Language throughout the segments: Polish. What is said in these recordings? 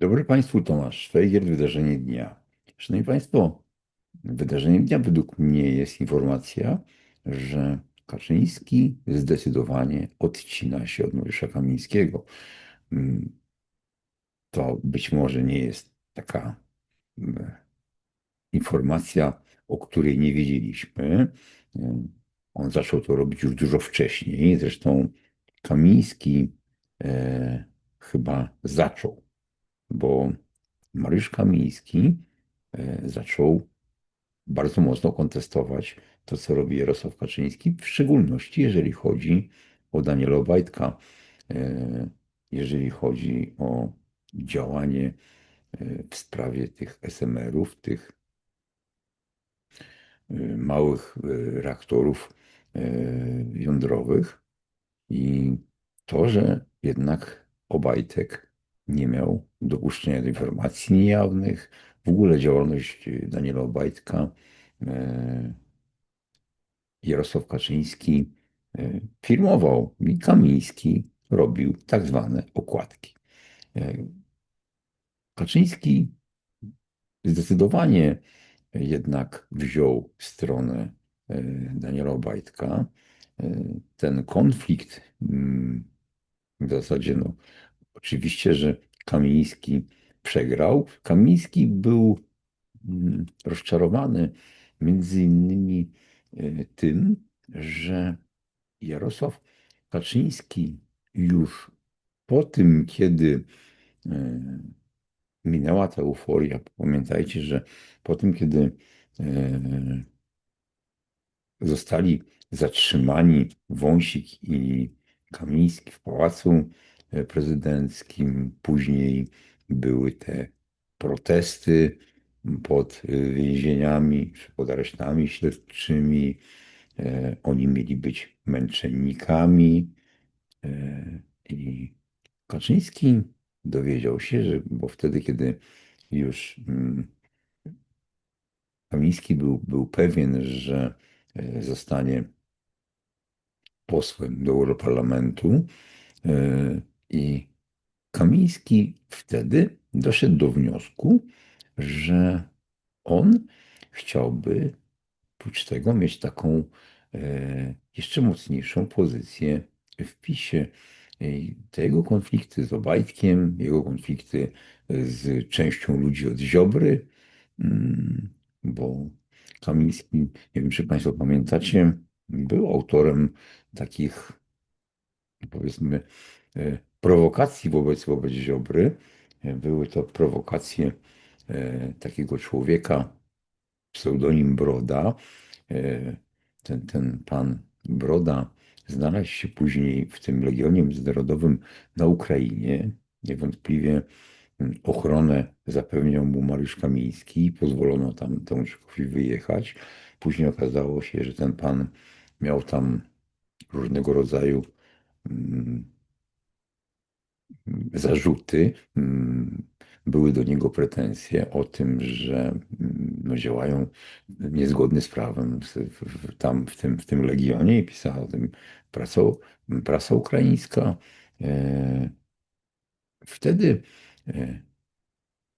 Dobry Państwu, Tomasz Szwajgier, wydarzenie dnia. Szanowni Państwo, wydarzeniem dnia według mnie jest informacja, że Kaczyński zdecydowanie odcina się od Mariusza Kamińskiego. Mm, To być może nie jest taka mm, informacja, o której nie wiedzieliśmy. Mm, On zaczął to robić już dużo wcześniej. Zresztą Kamiński e, chyba zaczął bo Mariusz Kamiński e, zaczął bardzo mocno kontestować to, co robi Jarosław Kaczyński, w szczególności jeżeli chodzi o Daniela Obajtka, e, jeżeli chodzi o działanie e, w sprawie tych SMR-ów, tych małych reaktorów jądrowych. I to, że jednak Obajtek nie miał dopuszczenia do informacji niejawnych. W ogóle działalność Daniela Obajtka, e, Jarosław Kaczyński e, firmował i Kamiński robił tak zwane okładki. E, Kaczyński zdecydowanie jednak wziął stronę Daniela Obajtka. Ten konflikt mm, w zasadzie no, Oczywiście, że Kamiński przegrał. Kamiński był mm, rozczarowany między innymi e, tym, że Jarosław Kaczyński już po tym, kiedy e, minęła ta euforia, pamiętajcie, że po tym, kiedy e, zostali zatrzymani Wąsik i Kamiński w pałacu prezydenckim. Później były te protesty pod więzieniami czy pod aresztami śledczymi. E, oni mieli być męczennikami. E, I Kaczyński dowiedział się, że, bo wtedy, kiedy już mm, Kamiński był, był pewien, że e, zostanie posłem do Europarlamentu, i Kamiński wtedy doszedł do wniosku, że on chciałby oprócz tego mieć taką e, jeszcze mocniejszą pozycję w PiSie. Te jego konflikty z Obajtkiem, jego konflikty z częścią ludzi od Ziobry, mm, bo Kamiński, nie wiem czy Państwo pamiętacie, był autorem takich powiedzmy e, prowokacji wobec, wobec Ziobry. Były to prowokacje e, takiego człowieka, pseudonim Broda. E, ten, ten pan Broda znalazł się później w tym Legionie Międzynarodowym na Ukrainie. Niewątpliwie ochronę zapewniał mu Mariusz Kamiński. Pozwolono tam temu człowiekowi wyjechać. Później okazało się, że ten pan miał tam różnego rodzaju zarzuty, mm, były do niego pretensje o tym, że mm, no, działają niezgodnie z prawem tam w tym, w tym legionie i pisała o tym prasa, prasa ukraińska. E, wtedy e,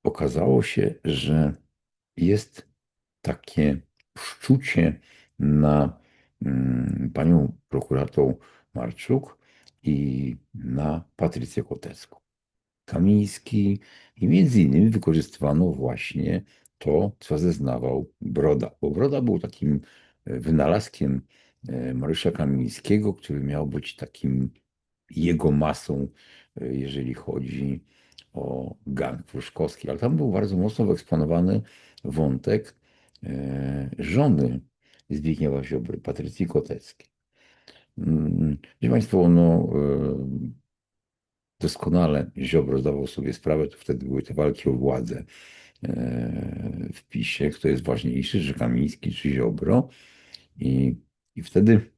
okazało się, że jest takie szczucie na mm, panią prokurator Marczuk, i na Patrycję Kotecką. Kamiński i między innymi wykorzystywano właśnie to, co zeznawał Broda, bo Broda był takim e, wynalazkiem e, Mariusza Kamińskiego, który miał być takim jego masą, e, jeżeli chodzi o gang pruszkowski, ale tam był bardzo mocno wyeksponowany wątek żony Zbigniewa Ziobry, Patrycji Koteckiej. Mm, Wiecie Państwo, no, e, doskonale Ziobro zdawał sobie sprawę, to wtedy były te walki o władzę e, w PiSie, kto jest ważniejszy, czy Kamiński, czy Ziobro. I, i wtedy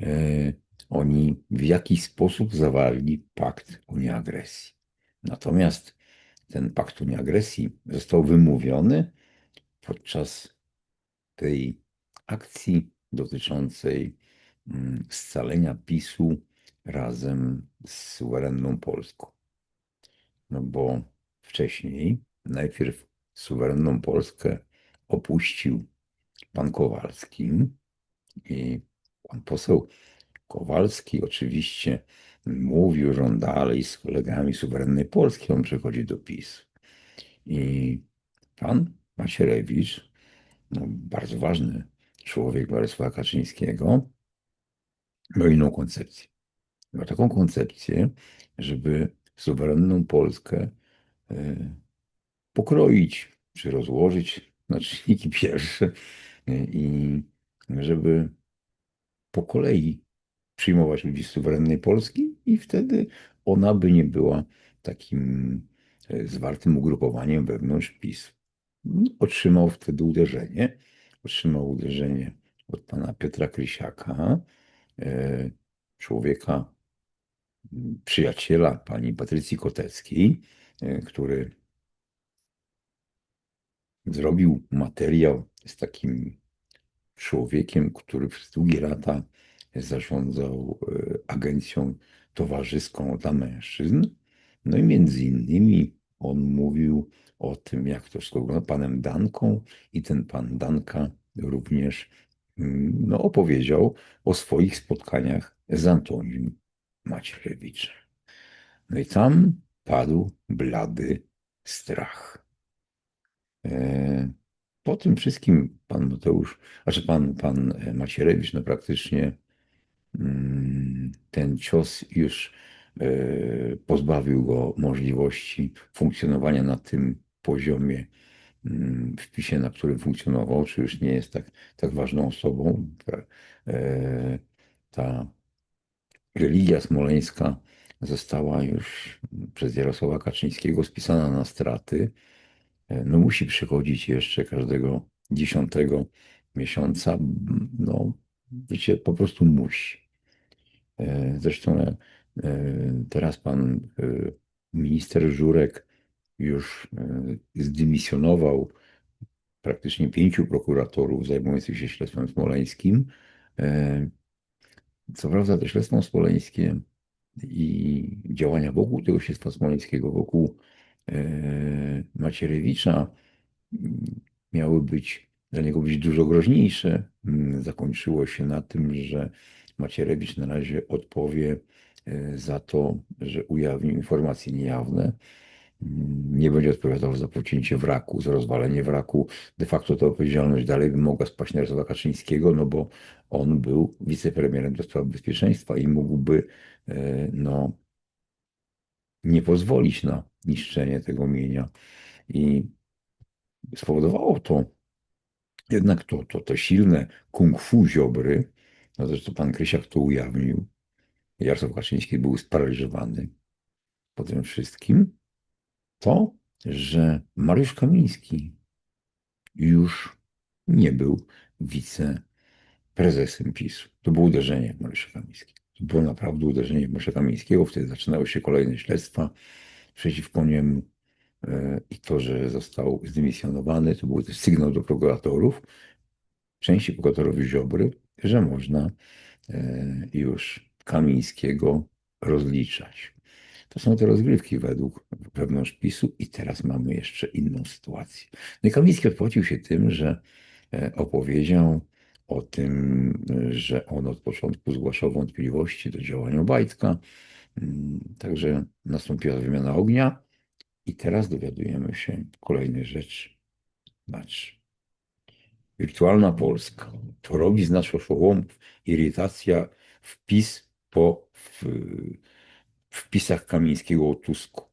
e, oni w jakiś sposób zawarli pakt o nieagresji. Natomiast ten pakt o nieagresji został wymówiony podczas tej akcji dotyczącej mm, scalenia PiSu razem z suwerenną Polską. no bo wcześniej najpierw suwerenną Polskę opuścił pan Kowalski i pan poseł Kowalski oczywiście mówił, że on dalej z kolegami suwerennej Polski, on przechodzi do PiS. I pan Macierewicz, no, bardzo ważny człowiek Władysława Kaczyńskiego, miał inną koncepcję. Miał taką koncepcję, żeby suwerenną Polskę y, pokroić, czy rozłożyć na czynniki pierwsze y, i żeby po kolei przyjmować ludzi z suwerennej Polski i wtedy ona by nie była takim e, zwartym ugrupowaniem wewnątrz PiS. Otrzymał wtedy uderzenie. Otrzymał uderzenie od pana Piotra Krysiaka, e, człowieka, przyjaciela pani Patrycji Koteckiej, e, który zrobił materiał z takim człowiekiem, który przez długie lata zarządzał e, agencją towarzyską dla mężczyzn. No i między innymi on mówił o tym, jak to wygląda, panem Danką i ten pan Danka również mm, no, opowiedział o swoich spotkaniach z Antonim Macierewiczem. No i tam padł blady strach. E, po tym wszystkim pan Mateusz, znaczy pan, pan Macierewicz no praktycznie mm, ten cios już pozbawił go możliwości funkcjonowania na tym poziomie mm, w PiSie, na którym funkcjonował, czy już nie jest tak, tak ważną osobą. Ta, e, religia smoleńska została już przez Jarosława Kaczyńskiego spisana na straty. E, no musi przychodzić jeszcze każdego dziesiątego miesiąca. No, wiecie, po prostu musi. E, zresztą e, teraz pan minister Żurek już zdymisjonował praktycznie pięciu prokuratorów zajmujących się śledztwem smoleńskim. Co prawda to śledztwo smoleńskie i działania wokół tego śledztwa smoleńskiego, wokół E, Macierewicza miały być dla niego być dużo groźniejsze. Mm, zakończyło się na tym, że Macierewicz na razie odpowie e, za to, że ujawnił informacje niejawne. Mm, nie będzie odpowiadał za pocięcie wraku, za rozwalenie wraku. De facto ta odpowiedzialność dalej by mogła spaść na Jarosława Kaczyńskiego, no bo on był wicepremierem do spraw bezpieczeństwa i mógłby e, no, nie pozwolić na niszczenie tego mienia. I spowodowało to jednak to, to, to silne kung fu Ziobry, no zresztą pan Krysiak to ujawnił, Jarosław Kaczyński był sparaliżowany po tym wszystkim, to, że Mariusz Kamiński już nie był wiceprezesem PiSu. To było uderzenie w Mariusza Kamińskiego. To było naprawdę uderzenie w Mariusza Kamińskiego. Wtedy zaczynały się kolejne śledztwa przeciwko niemu e, i to, że został zdymisjonowany, to był też sygnał do prokuratorów, części prokuratorów Ziobry, że można e, już Kamińskiego rozliczać. To są te rozgrywki według wewnątrz PiSu i teraz mamy jeszcze inną sytuację. No i Kamiński odpłacił się tym, że e, opowiedział o tym, że on od początku zgłaszał wątpliwości do działania Obajtka, Mm, także nastąpiła wymiana ognia i teraz dowiadujemy się kolejnej rzeczy. Patrz. Wirtualna Polska. To robi z nas oszołomów. Irytacja wpis po w, wpisach Kamińskiego o Tusku.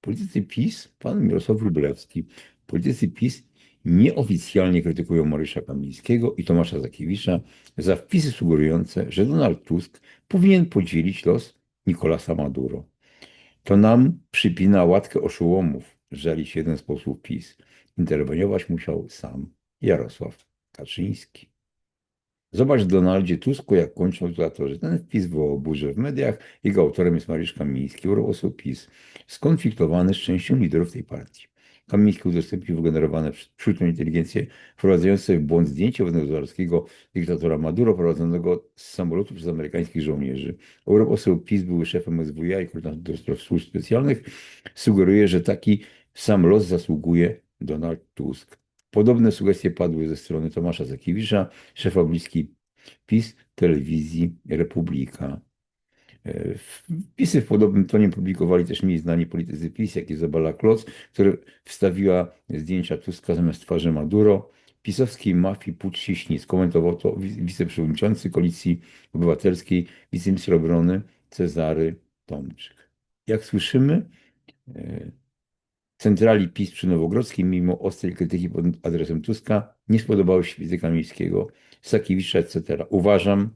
Politycy PiS, pan Mirosław Wróblewski, politycy PiS nieoficjalnie krytykują Mariusza Kamińskiego i Tomasza Zakiewicza za wpisy sugerujące, że Donald Tusk powinien podzielić los Nicolasa Maduro. To nam przypina łatkę oszołomów, żali się jeden z posłów PiS. Interweniować musiał sam Jarosław Kaczyński. Zobacz Donaldzie Tusku, jak kończą że Ten wpis wywołał burzę w mediach. Jego autorem jest Mariusz Kamiński, europoseł PiS, skonfliktowany z częścią liderów tej partii. Kamiński udostępnił wygenerowane przez sztuczną inteligencję wprowadzające w błąd zdjęcie wenezuelskiego dyktatora Maduro prowadzonego z samolotu przez amerykańskich żołnierzy. Europoseł PiS, były szefem SWiA i koordynator służb specjalnych, sugeruje, że taki sam los zasługuje Donald Tusk. Podobne sugestie padły ze strony Tomasza Zakiewicza, szefa bliskiej PiS telewizji Republika. E, wpisy w podobnym tonie publikowali też mniej znani politycy PiS, jak Izabela Kloc, która wstawiła zdjęcia Tuska zamiast twarzy Maduro. Pisowskiej mafii pucz się Skomentował to wiceprzewodniczący Koalicji Obywatelskiej, wiceminister obrony Cezary Tomczyk. Jak słyszymy, e, centrali PiS przy Nowogrodzkim, mimo ostrej krytyki pod adresem Tuska, nie spodobały się wizy Kamińskiego, Sakiewicza, etc. Uważam,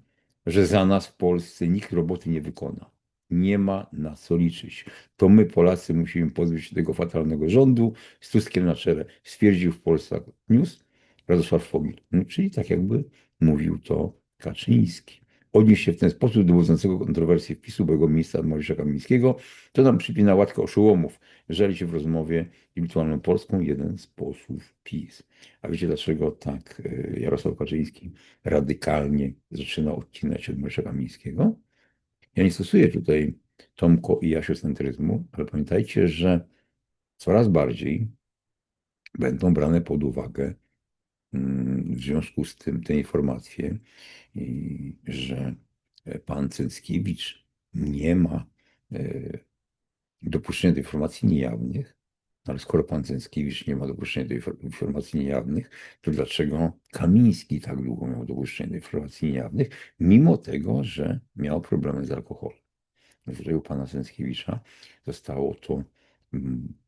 że za nas w Polsce nikt roboty nie wykona. Nie ma na co liczyć. To my, Polacy, musimy pozbyć się tego fatalnego rządu z Tuskiem na czele, stwierdził w Polsce News Radosław Fogil. No, czyli tak jakby mówił to Kaczyński. Odnieść się w ten sposób do budzącego kontrowersji wpisu byłego ministra Mariusza Kamińskiego, to nam przypina łatkę oszołomów. Żali się w rozmowie intelektualną polską jeden z posłów PiS. A wiecie dlaczego tak e, Jarosław Kaczyński radykalnie zaczyna odcinać od Mariusza Kamińskiego? Ja nie stosuję tutaj Tomko i Jasiocentryzmu, ale pamiętajcie, że coraz bardziej będą brane pod uwagę w związku z tym te informacje, że pan Cęckiewicz nie ma e, dopuszczenia do informacji niejawnych, ale skoro pan Cęckiewicz nie ma dopuszczenia do informacji niejawnych, to dlaczego Kamiński tak długo miał dopuszczenie do informacji niejawnych, mimo tego, że miał problemy z alkoholem? Tutaj u pana Cęckiewicza zostało to mm, no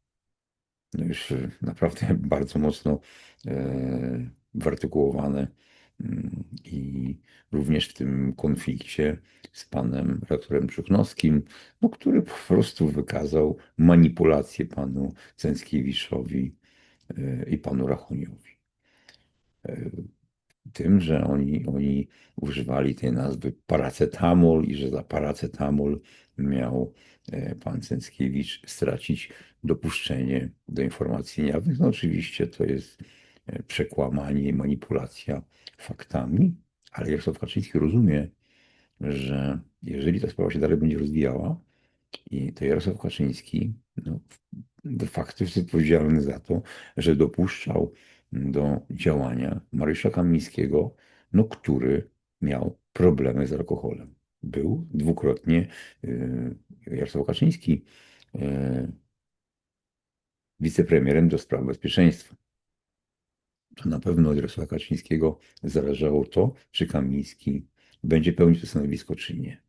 już naprawdę bardzo mocno e, wyartykułowane mm, i również w tym konflikcie z panem rektorem Czuknowskim, no, który po prostu wykazał manipulację panu Cęckiewiczowi e, i panu Rachoniowi. E, tym, że oni, oni używali tej nazwy paracetamol i że za paracetamol miał e, pan Cęckiewicz stracić dopuszczenie do informacji niejawnych. No oczywiście to jest przekłamanie i manipulacja faktami, ale Jarosław Kaczyński rozumie, że jeżeli ta sprawa się dalej będzie rozwijała, i to Jarosław Kaczyński no, de facto jest odpowiedzialny za to, że dopuszczał do działania Mariusza Kamińskiego, no, który miał problemy z alkoholem. Był dwukrotnie yy, Jarosław Kaczyński yy, wicepremierem do spraw bezpieczeństwa to na pewno od Jarosława Kaczyńskiego zależało to, czy Kamiński będzie pełnić to stanowisko, czy nie.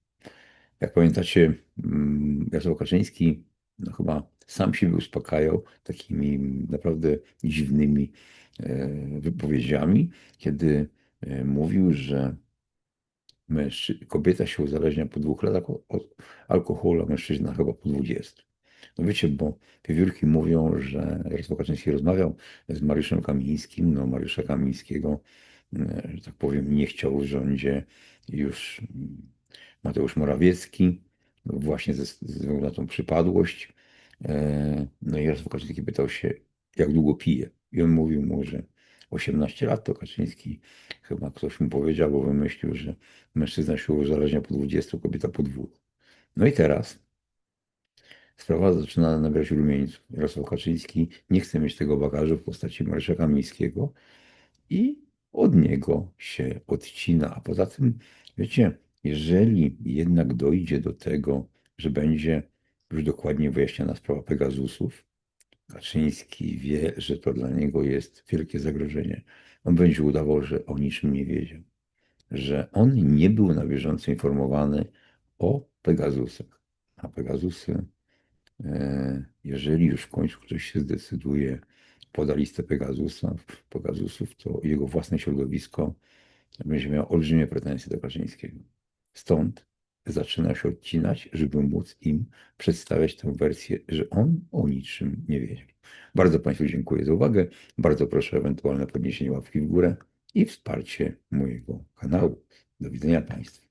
Jak pamiętacie, mm, Jarosław Kaczyński no chyba sam siebie uspokajał takimi naprawdę dziwnymi wypowiedziami, kiedy e, mówił, że kobieta się uzależnia po dwóch latach od alkoholu, a mężczyzna chyba po dwudziestu. No wiecie, bo wiewiórki mówią, że Jarosław Kaczyński rozmawiał z Mariuszem Kamińskim. No Mariusza Kamińskiego, e, że tak powiem, nie chciał w rządzie już Mateusz Morawiecki, właśnie ze względu na tą przypadłość. E, no i Jarosław Kaczyński pytał się, jak długo pije. I on mówił mu, że 18 lat to Kaczyński chyba ktoś mu powiedział, bo wymyślił, że mężczyzna się uzależnia po 20, kobieta po dwóch. No i teraz Sprawa zaczyna nabierać rumieńców. Jarosław Kaczyński nie chce mieć tego bagażu w postaci marszałka miejskiego i od niego się odcina. A poza tym, wiecie, jeżeli jednak dojdzie do tego, że będzie już dokładnie wyjaśniona sprawa Pegazusów, Kaczyński wie, że to dla niego jest wielkie zagrożenie. On będzie udawał, że o niczym nie wiedział, że on nie był na bieżąco informowany o Pegazusach. A Pegazusy E, jeżeli już w końcu ktoś się zdecyduje, poda listę Pegasusa, Pegasusów, to jego własne środowisko będzie miało olbrzymie pretensje do Kaczyńskiego. Stąd zaczyna się odcinać, żeby móc im przedstawiać tę wersję, że on o niczym nie wiedział. Bardzo Państwu dziękuję za uwagę. Bardzo proszę o ewentualne podniesienie łapki w górę i wsparcie mojego kanału. Do widzenia Państwu.